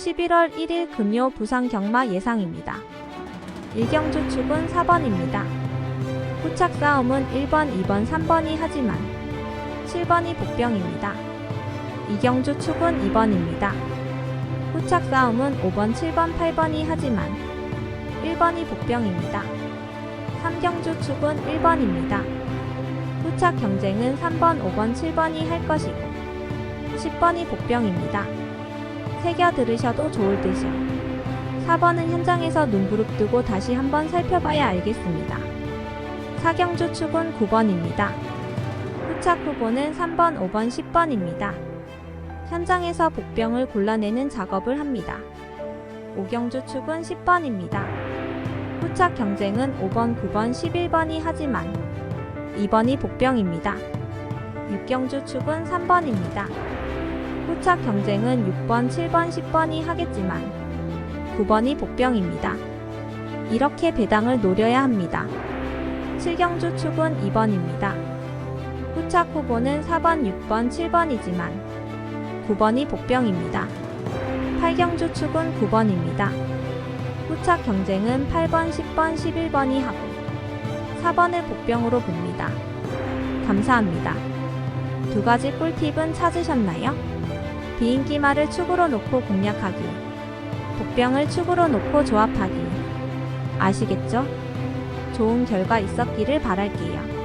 11월 1일 금요 부산 경마 예상입니다. 일경주 축은 4번입니다. 후착 싸움은 1번, 2번, 3번이 하지만 7번이 복병입니다. 이경주 축은 2번입니다. 후착 싸움은 5번, 7번, 8번이 하지만 1번이 복병입니다. 삼경주 축은 1번입니다. 후착 경쟁은 3번, 5번, 7번이 할 것이고 10번이 복병입니다. 새겨 들으셔도 좋을 듯이요. 4번은 현장에서 눈부릅 뜨고 다시 한번 살펴봐야 알겠습니다. 사경주 축은 9번입니다. 후착 후보는 3번, 5번, 10번입니다. 현장에서 복병을 골라내는 작업을 합니다. 오경주 축은 10번입니다. 후착 경쟁은 5번, 9번, 11번이 하지만 2번이 복병입니다. 육경주 축은 3번입니다. 후착 경쟁은 6번, 7번, 10번이 하겠지만 9번이 복병입니다. 이렇게 배당을 노려야 합니다. 7경주 축은 2번입니다. 후착 후보는 4번, 6번, 7번이지만 9번이 복병입니다. 8경주 축은 9번입니다. 후착 경쟁은 8번, 10번, 11번이 하고 4번을 복병으로 봅니다. 감사합니다. 두 가지 꿀팁은 찾으셨나요? 비인기말을 축으로 놓고 공략하기, 복병을 축으로 놓고 조합하기. 아시겠죠? 좋은 결과 있었기를 바랄게요.